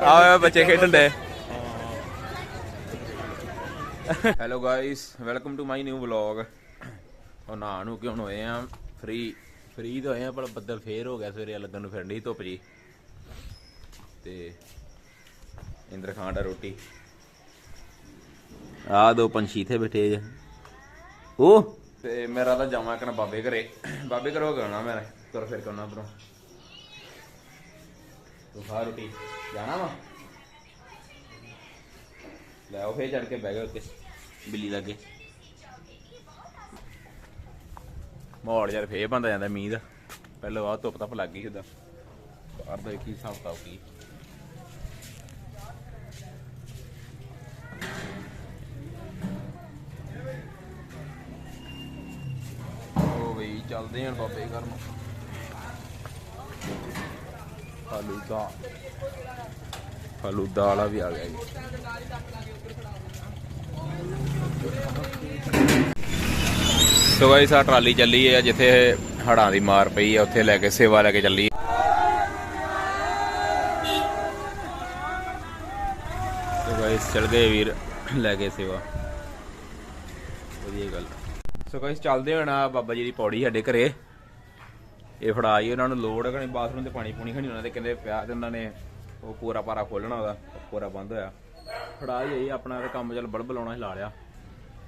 ਆਵੇ ਬੱਚੇ ਖੇਡਣ ਦੇ। Hello guys welcome to my new vlog ਉਹ ਨਾ ਨੂੰ ਕਿਉਂ ਹੋਏ ਆ ਫ੍ਰੀ ਫ੍ਰੀ ਤਾਂ ਹੋਏ ਆ ਪਰ ਬੱਦਲ ਫੇਰ ਹੋ ਗਿਆ ਸਵੇਰੇ ਲੱਗਣ ਨੂੰ ਫਿਰਨੀ ਧੁੱਪ ਜੀ। ਤੇ ਇੰਦਰ ਖਾਨ ਦਾ ਰੋਟੀ। ਆ ਦੋ ਪੰਛੀ ਇੱਥੇ ਬੈਠੇ ਜੇ। ਉਹ ਤੇ ਮੇਰਾ ਤਾਂ ਜਾਵਾਂ ਕਨ ਬਾਬੇ ਘਰੇ। ਬਾਬੇ ਘਰੋਂ ਗਾਣਾ ਮੈਂ ਤੁਰ ਫਿਰ ਕਰਨਾ ਬਰੋ ਤੂੰ ਖਾ ਰੋਟੀ। ਜਾਣਾ ਵਾ? ਲੈ ਉਹ ਫੇਰ ਚੜ ਕੇ ਬਹਿ ਗਿਆ ਉੱਤੇ ਬਿੱਲੀ ਲੱਗੇ। ਮੋੜ ਯਾਰ ਫੇਰ ਬੰਦਾ ਜਾਂਦਾ ਮੀਂਹ ਦਾ। ਪਹਿਲਾਂ ਆ ਧੁੱਪ ਧੱਪ ਲੱਗ ਗਈ ਉਹਦਾ ਬਾਹਰ ਦਾ ਕੀ ਹਿਸਾਬ ਕਿਤਾਬ ਕੀ। ਉਹ ਬਈ ਚੱਲਦੇ ਆਂ ਬਾਬੇ ਘਰ। ਨੂੰ ਫਲੂਦਾ ਫਲੂਦਾ ਵਾਲਾ ਵੀ ਆ ਗਿਆ ਜੀ। ਸੋ ਗਾਇਸ ਆ ਟਰਾਲੀ ਚੱਲੀ ਹੈ ਜਿੱਥੇ ਹੜਾਂ ਦੀ ਮਾਰ ਪਈ ਹੈ, ਉੱਥੇ ਲੈ ਕੇ ਸੇਵਾ ਲੈ ਕੇ ਚੱਲੀ ਸੋ ਗਾਇਸ ਚੱਲ ਗਏ ਵੀਰ, ਲੈ ਕੇ ਸੇਵਾ। ਵਧੀਆ ਗੱਲ। ਸੋ ਗਾਇਸ ਚੱਲਦੇ ਹਾਂ ਨਾ ਬਾਬਾ ਜੀ ਦੀ ਪੌੜੀ ਸਾਡੇ ਘਰੇ। ਇਹ ਫੜਾ ਆਈ ਉਹਨਾਂ ਨੂੰ ਲੋੜ ਹੈ ਕਿ ਬਾਥਰੂਮ ਤੇ ਪਾਣੀ ਪੂਣੀ ਖਣੀ ਉਹਨਾਂ ਦੇ, ਕਹਿੰਦੇ ਪਿਆ ਤੇ ਉਹਨਾਂ ਨੇ ਉਹ ਪੂਰਾ ਪਾਰਾ ਖੋਲਣਾ ਉਹਦਾ ਪੂਰਾ ਬੰਦ ਹੋਇਆ। ਫੜਾ ਆਈ ਆਪਣਾ ਕੰਮ ਚੱਲ ਬਲਬ ਲਾਉਣਾ ਸੀ, ਲਾ ਲਿਆ।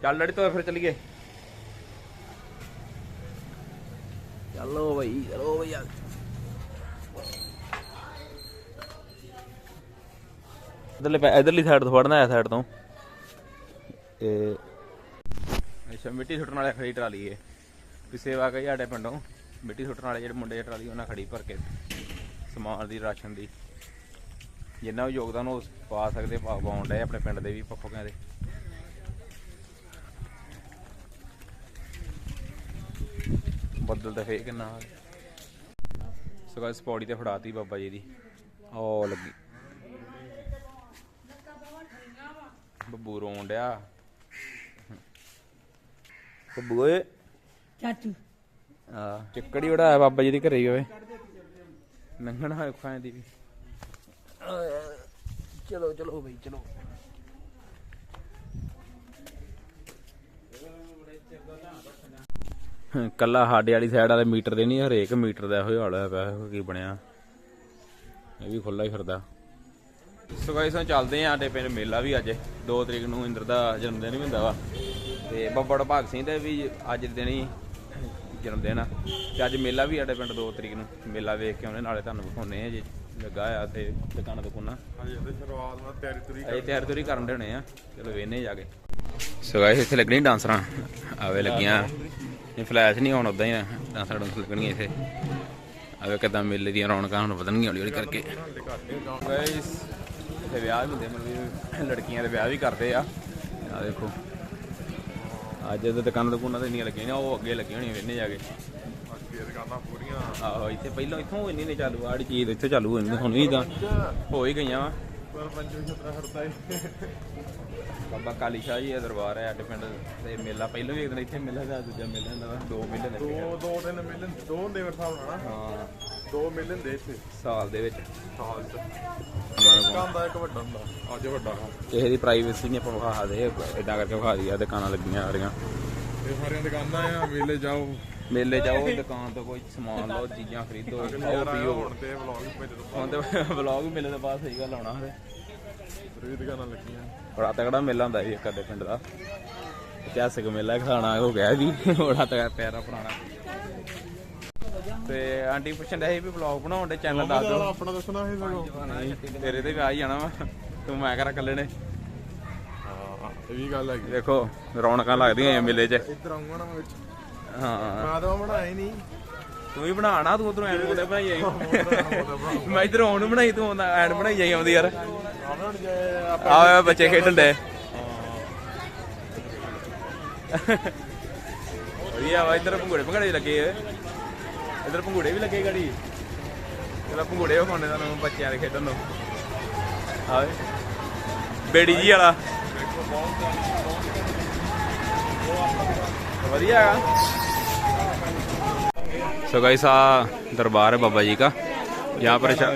ਚੱਲ ਲੜੀ ਤੋਂ ਫਿਰ ਚੱਲੀਏ। ਚਲੋ ਬਈ ਚਲੋ ਬਈ ਇਧਰਲੇ ਇਧਰਲੀ ਸਾਈਡ ਤੋਂ ਫੜਨਾ ਹੈ ਸਾਈਡ ਤੋਂ। ਤੇ ਅੱਛਾ, ਮਿੱਟੀ ਸੁੱਟਣ ਵਾਲੇ ਖੜੀ ਟਰਾਲੀ ਏ ਵੀ ਸੇਵਾ ਕਰੀ ਸਾਡੇ ਪਿੰਡੋਂ। ਮਿੱਟੀ ਸੁੱਟਣ ਵਾਲੇ ਜਿਹੜੇ ਮੁੰਡੇ ਟਰਾਲੀ, ਉਹਨਾਂ ਖੜੀ ਭਰ ਕੇ ਸਮਾਨ ਦੀ, ਰਾਸ਼ਨ ਦੀ, ਜਿੰਨਾ ਵੀ ਯੋਗਦਾਨ ਉਹ ਪਾ ਸਕਦੇ, ਪਾ ਪਾਉਣ ਡਏ ਆਪਣੇ ਪਿੰਡ ਦੇ ਵੀ ਪੱਖੋਂ ਕਹਿੰਦੇ ਬੱਦਲ ਤਾਂ ਫੇਰ ਕਿੰਨਾ ਸੋ ਗਾਇਸ ਪੌੜੀ ਤੇ ਫੜਾਤੀ ਬਾਬਾ ਜੀ ਦੀ। ਉਹ ਲੱਗੀ। ਬੱਬੂ ਰੋਣ ਡਿਆ। ਬੱਬੂ ਓਏ। ਚਾਚੂ। ਆ ਚੱਕੜੀ ਵੜਾਇਆ ਬਾਬਾ ਜੀ ਦੇ ਘਰੇ ਹੋਵੇ ਲੰਘਣਾ ਹੋਏ ਖਾਂ ਦੀ ਵੀ। ਚਲੋ ਚਲੋ ਬਈ ਚਲੋ। ਕੱਲਾ ਸਾਡੇ ਵਾਲੀ ਸਾਈਡ ਵਾਲੇ ਮੀਟਰ ਦੇ ਨਹੀਂ ਹਰੇਕ ਮੀਟਰ ਦਾ ਇਹੋ ਹਾਲ ਹੋਇਆ ਪਿਆ ਕੀ ਬਣਿਆ। ਇਹ ਵੀ ਖੁੱਲਾ ਹੀ ਫਿਰਦਾ। ਸੋ ਗਾਇਸ ਹੁਣ ਚੱਲਦੇ ਆਂ ਸਾਡੇ ਪਿੰਡ ਮੇਲਾ ਵੀ ਅੱਜ। 2 ਤਰੀਕ ਨੂੰ ਇੰਦਰ ਦਾ ਜਨਮ ਦਿਨ ਵੀ ਹੁੰਦਾ ਵਾ। ਤੇ ਬੱਬੜ ਭਾਗ ਸਿੰਘ ਦਾ ਵੀ ਅੱਜ ਦਿਨ ਹੀ ਜਨਮ ਦਿਨ ਆ। ਤੇ ਅੱਜ ਮੇਲਾ ਵੀ ਸਾਡੇ ਪਿੰਡ 2 ਤਰੀਕ ਨੂੰ। ਮੇਲਾ ਵੇਖ ਕੇ ਆਉਣੇ ਨਾਲੇ ਤੁਹਾਨੂੰ ਵਿਖਾਉਣੇ ਆ ਜੇ। ਲੱਗਾ ਆ ਤੇ ਦੁਕਾਨਾਂ ਦੁਕਾਨਾਂ। ਹਾਂਜੀ ਉਹਦੇ ਸ਼ੁਰੂਆਤ ਨਾਲ ਤਿਆਰੀ ਤੁਰੀ ਅਜੇ ਤਿਆਰ ਤੁਰੀ ਕਰਨ ਦੇ ਹੋਣੇ ਆ। ਚਲੋ ਵੇਨੇ ਜਾ ਕੇ। ਸੋ ਗਾਇਸ ਇੱਥੇ ਲੱਗਣੀ ਡਾਂਸਰਾਂ। ਆਵੇ ਲੱਗੀਆਂ। ਇਹ ਫਲੈਸ਼ ਨਹੀਂ ਆਉਣ ਉਦਾਂ ਹੀ ਆ। ਡਾਂਸਰਾਂ ਡਾਂਸ ਲੱਗਣੀਆਂ ਇੱਥੇ। ਆਵੇ ਕਿਦਾਂ ਮੇਲੇ ਦੀਆਂ ਰੌਣਕਾਂ ਹੁਣ ਵਧਣਗੀਆਂ ਹੌਲੀ ਹੌਲੀ ਕਰਕੇ। ਗਾਇਸ ਇੱਥੇ ਵਿਆਹ ਵੀ ਹੁੰਦੇ ਮਤਲਬ ਲੜਕੀਆਂ ਦੇ ਵਿਆਹ ਵੀ ਕਰਦੇ ਆ। ਆ ਦੇਖੋ। ਅੱਜ ਤੇ ਦੁਕਾਨਾਂ ਦੁਕਾਨਾਂ ਤੇ ਨਹੀਂ ਲੱਗੀਆਂ ਨੇ ਉਹ ਅੱਗੇ ਲੱਗੀਆਂ ਹੋਣੀਆਂ ਵੇਨੇ ਜਾ ਕੇ। ਅੱਗੇ ਦੁਕਾਨਾਂ ਪੂਰੀਆਂ। ਆਹੋ ਇੱਥੇ ਪਹਿਲਾਂ ਇੱਥੋਂ ਇੰਨੀ ਨਹੀਂ ਚਾਲੂ ਆੜੀ ਚੀਜ਼ ਇੱਥੇ ਚਾਲੂ ਹੋਈ ਹੁਣ ਵੀ ਤਾਂ ਹੋ ਹੀ ਗਈਆਂ ਵਾ। ਪਰ ਛਤਰਾ ਬਾਬਾ ਕਾਲੀ ਸ਼ਾਹ ਜੀ ਦਾ ਦਰਬਾਰ ਹੈ ਸਾਡੇ ਪਿੰਡ ਤੇ ਮੇਲਾ ਪਹਿਲਾਂ ਵੀ ਇੱਕ ਦਿਨ ਇੱਥੇ ਮੇਲਾ ਦਾ ਦੂਜਾ ਮੇਲਾ ਵਾ ਦੋ ਮੇਲੇ ਨੇ ਦੋ ਦੋ ਦਿਨ ਮਿਲਣ ਦੋ ਹਿਸਾਬ ਨਾਲ ਨਾ। ਹਾਂ। ਦੋ ਮਿਲਣ ਦੇ ਇੱਥੇ। ਸਾਲ ਦੇ ਵਿੱਚ। ਸਾਲ ਚ। ਉਹਨਾਂ ਨੂੰ ਕੰਮ ਦਾ ਇੱਕ ਵੱਡਾ ਹੁੰਦਾ। ਅੱਜ ਵੱਡਾ ਕੰਮ ਕਿਸੇ ਦੀ ਪ੍ਰਾਈਵੇਸੀ ਨਹੀਂ ਆਪਾਂ ਵਿਖਾ ਦੇ ਇਦਾਂ ਕਰਕੇ ਵਿਖਾ ਦਈਆ ਦੁਕਾਨਾਂ ਲੱਗੀਆਂ ਆ ਰਹੀਆਂ ਇਹ ਸਾਰੀਆਂ ਦੁਕਾਨਾਂ ਆ ਮੇਲੇ ਜਾਓ। ਮੇਲੇ ਜਾਓ ਦੁਕਾਨ ਤੋਂ ਕੋਈ ਸਮਾਨ ਲਓ ਚੀਜ਼ਾਂ ਖਰੀਦੋ ਖਾਓ ਪੀਓ। ਹੁਣ ਤੇ ਵਲੌਗ ਮੇਰੇ ਤੋਂ ਹੁਣ ਤੇ ਵਲੌਗ ਮੇਲੇ ਤੋਂ ਬਾਅਦ ਸਹੀ ਗੱਲ ਆਉਣਾ ਹਰੇ ਪੂਰੀ ਦੁਕਾਨਾਂ ਲੱਗੀਆਂ। ਬੜਾ ਤਗੜਾ ਮੇਲਾ ਹੁੰਦਾ ਸੀ ਇੱਕ ਅੱਡੇ ਪਿੰਡ ਦਾ। ਇਤਿਹਾਸਕ ਮੇਲਾ ਖਾਣਾ ਹੋ ਗਿਆ ਵੀ ਬੜਾ ਤਗੜਾ ਪਿਆਰਾ ਪੁਰਾਣਾ। ਤੇ ਆਂਟੀ ਪੁੱਛਣ ਡਿਆ ਸੀ ਵੀ ਵਲੌਗ ਬਣਾਉਣ ਦੇ ਚੈਨਲ ਦੱਸ ਦਿਓ। ਆਪਣਾ ਦੱਸਣਾ ਹੈ ਸਗੋਂ ਤੇਰੇ ਤੇ ਵੀ ਆ ਹੀ ਜਾਣਾ ਵਾ। ਤੂੰ ਮੈਂ ਕਰਾਂ ਇਕੱਲੇ ਨੇ। ਹਾਂ ਇਹ ਵੀ ਗੱਲ ਹੈਗੀ। ਦੇਖੋ ਰੌਣਕਾਂ ਲੱਗਦੀਆਂ ਐ ਮੇਲੇ 'ਚ। ਇੱਧਰ ਆਉਂਗਾ ਨਾ ਵਿੱਚ। ਹਾਂ। ਮੈਂ ਤਾਂ ਬਣਾਇਆ ਨਹੀਂ। ਤੂੰ ਵੀ ਬਣਾਣਾ ਤੂੰ ਉਧਰੋਂ ਐਂਡ ਕੋਲੇ ਬਣਾਈ ਜਾਈ। ਮੈਂ ਇਧਰੋਂ ਆਉਣ ਬਣਾਈ ਤੂੰ ਐਂਡ ਬਣਾਈ ਜਾਈ ਆਉਂਦੀ ਯਾਰ। ਆ ਬੱਚੇ ਖੇਡਣ ਦੇ ਵਧੀਆ ਵਾ ਇਧਰ ਭੰਗੂੜੇ ਭੰਗੜੇ ਲੱਗੇ ਆ। ਇਧਰ ਭੰਗੂੜੇ ਵੀ ਲੱਗੇ ਗਾੜੀ ਚਲੋ ਭੰਗੂੜੇ ਵਿਖਾਉਣੇ ਤੁਹਾਨੂੰ ਬੱਚਿਆਂ ਦੇ ਖੇਡਣ ਨੂੰ ਆਵੇ ਬੇੜੀ ਜੀ ਵਾਲਾ ਵਧੀਆ ਹੈਗਾ सो गाइस आ दरबार है बाबा जी का यहाँ पर शा-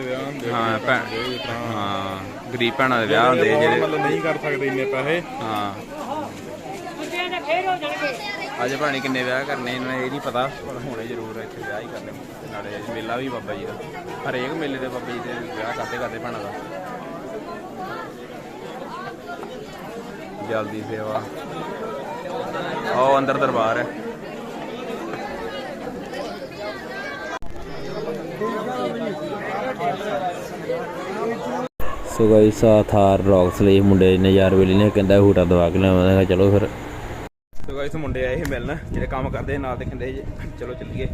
हाँ पै- हाँ ਗਰੀਬ ਭੈਣਾਂ ਦੇ ਵਿਆਹ ਹੁੰਦੇ ਆ ਜਿਹੜੇ ਮਤਲਬ ਨਹੀਂ ਕਰ ਸਕਦੇ ਇੰਨੇ ਪੈਸੇ ਹਾਂ ਅੱਜ ਭਾਣੀ ਕਿੰਨੇ ਵਿਆਹ ਕਰਨੇ ਇਹਨਾਂ ਨੂੰ, ਇਹ ਨਹੀਂ ਪਤਾ, ਪਰ ਹੋਣੇ ਜ਼ਰੂਰ ਆ ਇੱਥੇ ਵਿਆਹ ਹੀ ਕਰਨੇ ਤੇ ਨਾਲੇ ਮੇਲਾ ਵੀ ਬਾਬਾ ਜੀ ਦਾ। ਹਰੇਕ ਮੇਲੇ ਦੇ ਬਾਬਾ ਜੀ ਦੇ ਵਿਆਹ ਕਰਦੇ ਕਰਦੇ ਭਾਣਾ ਦਾ। ਜਲਦੀ ਸੇਵਾ। ਉਹ ਅੰਦਰ ਦਰਬਾਰ ਹੈ। ਸੋ ਗਾਇਸ ਆ ਥਾਰ ਰੌਕਸ ਲਈ ਮੁੰਡੇ ਨੇ ਯਾਰ ਵੇਲੇ ਨੇ, ਕਹਿੰਦਾ ਹੂਟਾ ਦਵਾ ਕੇ ਲਿਆਵਾਂ ਚਲੋ ਫਿਰ। ਸੋ ਗਾਇਸ ਮੁੰਡੇ ਆਏ ਸੀ ਮਿਲਣ ਜਿਹੜੇ ਕੰਮ ਕਰਦੇ ਨਾਲ ਤੇ ਕਹਿੰਦੇ ਜੀ ਚਲੋ ਚੱਲੀਏ।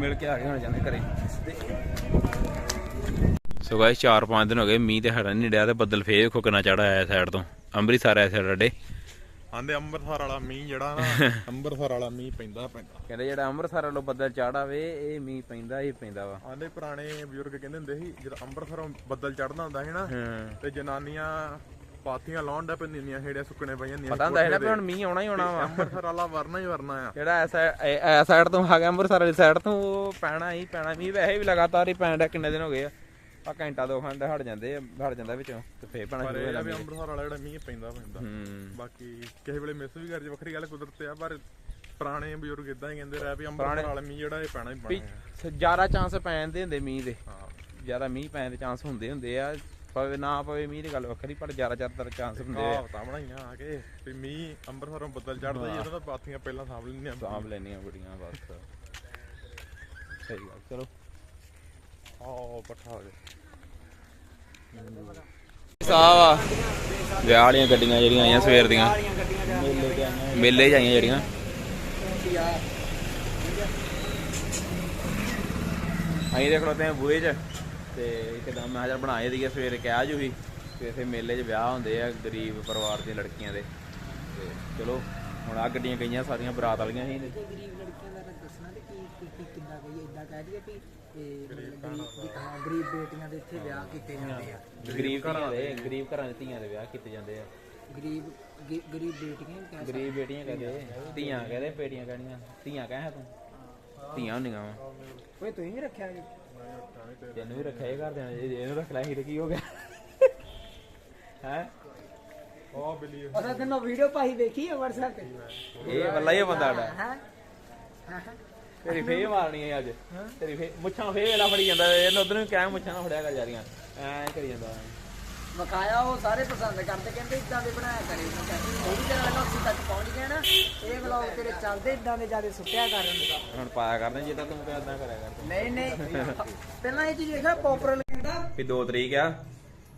ਮਿਲ ਕੇ ਆ ਗਏ ਹੁਣ ਜਾਂਦੇ ਘਰੇ। ਸੋ ਗਾਇਸ 4-5 ਦਿਨ ਹੋ ਗਏ ਮੀਂਹ ਤੇ ਹਟਣ ਨਹੀਂ ਡਿਆ ਤੇ ਬੱਦਲ ਫੇਰ ਦੇਖੋ ਕਿੰਨਾ ਚੜਾ ਆਇਆ ਸਾਈਡ ਤੋਂ। ਅੰਮ੍ਰਿਤਸਰ ਆਇਆ ਸਾਈਡ ਅੱਡੇ ਆਂਦੇ ਅੰਮ੍ਰਿਤਸਰ ਵਾਲਾ ਮੀਂਹ ਜਿਹੜਾ ਨਾ ਅੰਮ੍ਰਿਤਸਰ ਵਾਲਾ ਮੀਂਹ ਪੈਂਦਾ ਪੈਂਦਾ। ਕਹਿੰਦੇ ਜਿਹੜਾ ਅੰਮ੍ਰਿਤਸਰ ਵੱਲੋਂ ਬੱਦਲ ਚੜ ਆਵੇ ਇਹ ਮੀਂਹ ਪੈਂਦਾ ਹੀ ਪੈਂਦਾ ਵਾ। ਆਂਦੇ ਪੁਰਾਣੇ ਬਜ਼ੁਰਗ ਕਹਿੰਦੇ ਹੁੰਦੇ ਸੀ ਜਦੋਂ ਅੰਮ੍ਰਿਤਸਰੋਂ ਬੱਦਲ ਚੜਦਾ ਹੁੰਦਾ ਸੀ ਨਾ ਤੇ ਜਨਾਨੀਆਂ ਪਾਥੀਆਂ ਲਾਉਣ ਦਾ ਪੈਂਦੀਆਂ ਹੇੜੀਆਂ ਸੁੱਕਣੇ ਪਈਆਂ ਹੁੰਦੀਆਂ ਪਤਾ ਹੁੰਦਾ ਹੈ ਨਾ ਵੀ ਹੁਣ ਮੀਂਹ ਆਉਣਾ ਹੀ ਆਉਣਾ ਵਾ। ਅੰਮ੍ਰਿਤਸਰ ਵਾਲਾ ਵਰਨਾ ਹੀ ਵਰਨਾ ਆ। ਜਿਹੜਾ ਐਸ ਐ ਸਾਈਡ ਤੋਂ ਆ ਗਿਆ ਅੰਮ੍ਰਿਤਸਰ ਵਾਲੀ ਸਾਈਡ ਤੋਂ ਉਹ ਪੈਣਾ ਹੀ ਪੈਣਾ ਮੀਂਹ ਵੈਸੇ ਵੀ ਲਗਾਤਾਰ ਹੀ ਪੈਣ ਡਿਆ ਕਿੰਨੇ ਦਿਨ ਹੋ ਗਏ ਆ। ਆ ਘੰਟਾ ਦੋ ਘੰਟੇ ਹਟ ਜਾਂਦੇ ਆ ਹਟ ਜਾਂਦਾ ਵਿੱਚੋਂ ਤੇ ਫੇਰ ਪੈਣਾ ਸ਼ੁਰੂ ਹੋ ਜਾਂਦਾ ਵੀ ਅੰਮ੍ਰਿਤਸਰ ਵਾਲਾ ਜਿਹੜਾ ਮੀਂਹ ਪੈਂਦਾ ਪੈਂਦਾ। ਬਾਕੀ ਕਿਸੇ ਵੇਲੇ ਮਿਸ ਵੀ ਕਰ ਜੇ ਵੱਖਰੀ ਗੱਲ ਕੁਦਰਤ ਆ ਪਰ ਪੁਰਾਣੇ ਬਜ਼ੁਰਗ ਇਦਾਂ ਹੀ ਕਹਿੰਦੇ ਰਹੇ ਵੀ ਅੰਮ੍ਰਿਤਸਰ ਵਾਲਾ ਮੀਂਹ ਜਿਹੜਾ ਇਹ ਪੈਣਾ ਹੀ ਪੈਣਾ ਜ਼ਿਆਦਾ ਚਾਂਸ ਪੈਣ ਦੇ ਹੁੰਦੇ ਮੀਂਹ ਦੇ। ਜ਼ਿਆਦਾ ਮੀਂਹ ਪੈਣ ਦੇ ਚਾਂਸ ਹੁੰਦੇ ਹੁੰਦੇ ਆ। ਪਵੇ ਨਾ ਪਵੇ ਮੀਂਹ ਦੀ ਗੱਲ ਵੱਖਰੀ ਪਰ ਜ਼ਿਆਦਾ ਜ਼ਿਆਦਾਤਰ ਚਾਂਸ ਹੁੰਦੇ ਆ। ਕਹਾਵਤਾਂ ਬਣਾਈਆਂ ਆ ਕੇ ਵੀ ਮੀਂਹ ਅੰਮ੍ਰਿਤਸਰੋਂ ਬੱਦਲ ਚੜਦਾ ਹੀ ਇਹਨਾਂ ਦਾ ਪਾਥੀਆਂ ਪਹਿਲਾਂ ਸਾਂਭ ਲੈਂਦੀਆਂ ਸਾਂਭ ਲੈਣੀਆਂ ਬੜੀਆਂ ਬਸ। ਸਹੀ ਗੱਲ ਚਲੋ। ਆਹ ਪੱਠਾ ਹੋ ਗਿਆ। ਸਾਹ ਵਾ। ਵਿਆਹ ਵਾਲੀਆਂ ਗੱਡੀਆਂ ਜਿਹੜੀਆਂ ਆਈਆਂ ਸਵੇਰ ਦੀਆਂ। ਮੇਲੇ 'ਚ ਆਈਆਂ ਜਿਹੜੀਆਂ। ਅਸੀਂ ਦੇਖ ਲੋ ਤੇ ਬੂਹੇ 'ਚ। ਤੇ ਇੱਕਦਮ ਮੈਂ ਜਰ ਬਣਾਏ ਦੀਏ ਸਵੇਰੇ ਕਿਹਾ ਜੂ ਸੀ ਤੇ ਇੱਥੇ ਮੇਲੇ 'ਚ ਵਿਆਹ ਹੁੰਦੇ ਆ ਗਰੀਬ ਪਰਿਵਾਰ ਦੀਆਂ ਲੜਕੀਆਂ ਦੇ। ਤੇ ਚਲੋ ਹੁਣ ਆ ਗੱਡੀਆਂ ਗਈਆਂ ਸਾਰੀਆਂ ਬਰਾਤ ਵਾਲੀਆਂ ਸੀ ਗਰੀਬ ਲੜਕੀਆਂ ਦਾ ਤਾਂ ਦੱਸਣਾ ਤੇ ਕੀ ਕੀ ਕੀ ਕਿੱਦਾਂ ਕਹੀਏ ਇਦਾਂ ਕਹਿ ਦਈਏ ਵੀ ਇਹ ਮਤਲਬ ਗਰੀਬ ਹਾਂ ਗਰੀਬ ਬੇਟੀਆਂ ਦੇ ਇੱਥੇ ਵਿਆਹ ਕੀਤੇ ਜਾਂਦੇ ਆ। ਗਰੀਬ ਘਰਾਂ ਦੇ ਗਰੀਬ ਘਰਾਂ ਦੇ ਧੀਆਂ ਦੇ ਵਿਆਹ ਕੀਤੇ ਜਾਂਦੇ ਆ। ਗਰੀਬ ਗ- ਗਰੀਬ ਬੇਟੀਆਂ ਵੀ ਕਹਿ ਗਰੀਬ ਬੇਟੀਆਂ ਕਹਦੇ ਧੀਆਂ ਕਹਦੇ ਬੇਟੀਆਂ ਕਹਿਣੀਆਂ। ਧੀਆਂ ਕਹਿ ਤੂੰ। ਧੀਆਂ ਹੁੰਦੀਆਂ ਵਾ। ਓਏ ਤੁਸੀਂ ਵੀ ਰੱਖਿਆ ਜੀ ਤੈਨੂੰ ਵੀ ਰੱਖਿਆ ਇਹ ਕਰ ਦੇਣਾ ਜੇ ਇਹਨੂੰ ਰੱਖ ਲੈ ਹੀ ਤੇ ਕੀ ਹੋ ਗਿਆ? ਹੈ? ਆਹ ਬਿੱਲੀ ਉਹਦਾ ਤੈਨੂੰ ਵੀਡੀਓ ਪਾਈ ਦੇਖੀ ਹੈ WhatsApp ਤੇ? ਇਹ ਵੱਲਾ ਹੀ ਆ ਬੰਦਾ ਹਾਂ। ਤੇਰੀ ਫੇਰ ਮਾਰਨੀ ਹੈ ਅੱਜ। ਤੇਰੀ ਫੇਰ ਮੁੱਛਾਂ ਫੇਰ ਵੇਲਾ ਫੜੀ ਜਾਂਦਾ ਇਹਨੂੰ ਉਧਰ ਨੂੰ ਕਹਿ ਮੁੱਛਾਂ ਨਾ ਫੜਿਆ ਕਰ ਜਾਰੀਆਂ ਐ ਕਰੀ ਜਾਂਦਾ। ਵਿਖਾਇਆ ਉਹ ਸਾਰੇ ਪਸੰਦ ਕਰਦੇ ਕਹਿੰਦੇ ਇਦਾਂ ਦੇ ਬਣਾਇਆ ਕਰੇ। ਮੈਂ ਕਹਿੰਦਾ ਦੇਰ ਪਹਿਲਾਂ ਅਸੀਂ ਤੱਕ ਪਹੁੰਚ ਗਏ ਨਾ ਇਹ ਵਲੌਗ ਤੇਰੇ ਚੱਲਦੇ ਇਦਾਂ ਦੇ ਜ਼ਿਆਦਾ ਸੁੱਟਿਆ ਕਰ ਹੁੰਦਾ ਹੁਣ ਪਾਇਆ ਕਰਦੇ ਜਿੱਦਾਂ ਤੂੰ ਕਰਦਾ ਕਰਿਆ ਕਰ ਨਹੀਂ ਨਹੀਂ। ਪਹਿਲਾਂ ਇਹ ਚੀਜ਼ ਦੇਖਿਆ ਪੋਪਰ ਲੱਗਦਾ ਵੀ 2 ਤਰੀਕ ਆ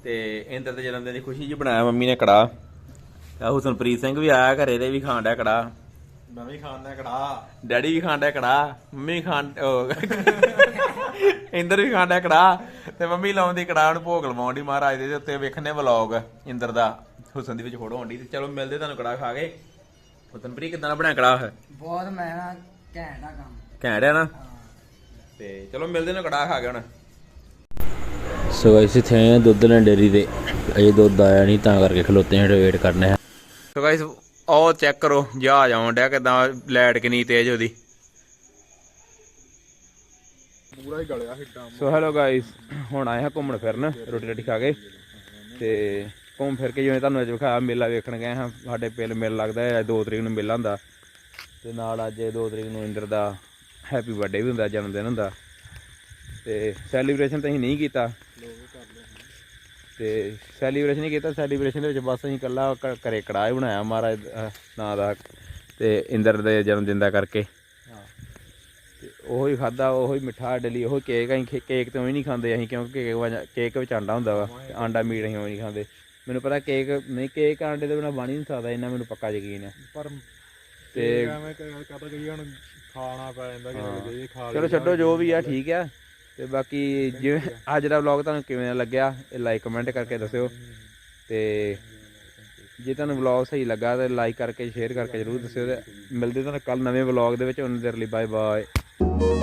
ਤੇ ਇੰਦਰ ਦੇ ਜਨਮ ਦਿਨ ਦੀ ਖੁਸ਼ੀ 'ਚ ਬਣਾਇਆ ਮੰਮੀ ਨੇ ਕੜਾ ਆ ਹੁਸਨਪ੍ਰੀਤ ਸਿੰਘ ਵੀ ਆਇਆ ਘਰੇ ਤੇ ਵੀ ਖਾਣ ਡਿਆ ਕੜਾ ਮੈਂ ਵੀ ਖਾਣਾ ਕੜਾ ਡੈਡੀ ਵੀ ਖਾਣ ਡਿਆ ਕੜਾ ਮੰਮੀ ਖਾਣ ਉਹ। ਇੰਦਰ ਵੀ ਡਿਆ ਕੜਾ ਤੇ ਮੰਮੀ ਲਾਉਂਦੀ ਕੜਾ ਨੂੰ ਭੋਗ ਲਵਾਉਣ ਦੀ ਮਹਾਰਾਜ ਦੇ ਉੱਤੇ ਵੇਖਣੇ ਵਲੌਗ ਇੰਦਰ ਦਾ ਹੁਸਨ ਦੀ ਵਿੱਚ ਫੋਟੋ ਆਉਂਦੀ ਤੇ ਚਲੋ ਮਿਲਦੇ ਤੁਹਾਨੂੰ ਕੜਾ ਖਾ ਕੇ। ਹੁਸਨਪ੍ਰੀਤ ਕਿਦਾਂ ਦਾ ਬਣਿਆ ਕੜਾ ਹੈ ਬਹੁਤ ਮੈਂ ਨਾ ਘੈਂਟ ਆ ਕੰਮ। ਘੈਂਟ ਆ ਨਾ? ਤੇ ਚਲੋ ਮਿਲਦੇ ਨੇ ਕੜਾ ਖਾ ਕੇ ਹੁਣ। ਸੋ ਗਾਇਸ ਇੱਥੇ ਆਏ ਹਾਂ ਦੁੱਧ ਲੈਣ ਡੇਰੀ ਤੇ। ਅਜੇ ਦੁੱਧ ਆਇਆ ਨਹੀਂ ਤਾਂ ਕਰਕੇ ਖਲੋਤੇ ਹਾਂ ਵੇਟ ਕਰਨੇ ਆ। ਸੋ ਗਾਇਸ ਉਹ ਚੈੱਕ ਕਰੋ ਜਹਾਜ਼ ਆਉਣ ਡਿਆ ਕਿਦਾਂ ਲਾਈਟ ਕਿੰਨੀ ਤੇਜ਼ ਉਹਦੀ। ਪੂਰਾ ਹੀ ਗਲਿਆ ਹਿੱਟਾ ਸੋ ਹੈਲੋ ਗਾਇਸ ਹੁਣ ਆਏ ਹਾਂ ਘੁੰਮਣ ਫਿਰਨ, ਰੋਟੀ ਰੋਟੀ ਖਾ ਕੇ। ਤੇ ਘੁੰਮ ਫਿਰ ਕੇ ਜਿਵੇਂ ਤੁਹਾਨੂੰ ਅੱਜ ਵਿਖਾਇਆ, ਮੇਲਾ ਵੇਖਣ ਗਏ ਹਾਂ। ਸਾਡੇ ਪਿੰਡ ਮੇਲਾ ਲੱਗਦਾ ਹੈ 2 ਤਰੀਕ ਨੂੰ ਮੇਲਾ ਹੁੰਦਾ। ਤੇ ਨਾਲ ਅੱਜ 2 ਤਰੀਕ ਨੂੰ ਇੰਦਰ ਦਾ ਹੈਪੀ ਬਰਥਡੇ ਵੀ ਹੁੰਦਾ ਜਨਮ ਦਿਨ ਹੁੰਦਾ। ਤੇ ਸੈਲੀਬ੍ਰੇਸ਼ਨ ਤਾਂ ਅਸੀਂ ਨਹੀਂ ਕੀਤਾ। ਤੇ ਸੈਲੀਬ੍ਰੇਸ਼ਨ ਨਹੀਂ ਕੀਤਾ ਸੈਲੀਬ੍ਰੇਸ਼ਨ ਦੇ ਵਿੱਚ ਬਸ ਅਸੀਂ ਇਕੱਲਾ ਘ- ਘਰੇ ਕੜਾਹ ਬਣਾਇਆ ਮਹਾਰਾਜ ਨਾਂ ਦਾ। ਤੇ ਇੰਦਰ ਦੇ ਜਨਮ ਦਿਨ ਦਾ ਕਰਕੇ। ਉਹੋ ਹੀ ਖਾਦਾ ਉਹੋ ਹੀ ਮਿੱਠਾ ਡਲੀ ਉਹੋ ਕੇਕ ਅਸੀਂ ਕੇਕ ਤੇ ਉਹੀ ਨਹੀਂ ਖਾਂਦੇ ਅਸੀਂ ਕਿਉਂਕਿ ਕੇਕ ਵਿੱਚ ਆਂਡਾ ਹੁੰਦਾ ਵਾ ਆਂਡਾ ਮੀਟ ਅਸੀਂ ਉਹ ਨਹੀਂ ਖਾਂਦੇ। ਮੈਨੂੰ ਪਤਾ ਕੇਕ ਨਹੀਂ ਕੇਕ ਆਂਡੇ ਦੇ ਬਿਨਾ ਬਣ ਹੀ ਨਹੀਂ ਸਕਦਾ ਇਹਨਾਂ ਮੈਨੂੰ ਪੱਕਾ ਯਕੀਨ ਹੈ ਪਰ ਤੇ ਐਵੇਂ ਕਹਤਾ ਕਹੀ ਹੁਣ ਖਾਣਾ ਪੈ ਜਾਂਦਾ ਕਿ ਇਹ ਖਾ ਚਲੋ ਛੱਡੋ ਜੋ ਵੀ ਆ ਠੀਕ ਆ। ਤੇ ਬਾਕੀ ਜਿਵੇਂ ਅੱਜ ਦਾ ਵਲੌਗ ਤੁਹਾਨੂੰ ਕਿਵੇਂ ਲੱਗਿਆ ਇਹ ਲਾਈਕ ਕਮੈਂਟ ਕਰਕੇ ਦੱਸਿਓ। ਤੇ ਜੇ ਤੁਹਾਨੂੰ ਵਲੌਗ ਸਹੀ ਲੱਗਾ ਤੇ ਲਾਈਕ ਕਰਕੇ ਸ਼ੇਅਰ ਕਰਕੇ ਜਰੂਰ ਦੱਸਿਓ ਤੇ ਮਿਲਦੇ ਤੁਹਾਨੂੰ ਕੱਲ ਨਵੇਂ ਵਲੌਗ ਦੇ ਵਿੱਚ। ਉਹਨਾਂ ਦੇ ਲਈ ਬਾਏ ਬਾਏ Bye.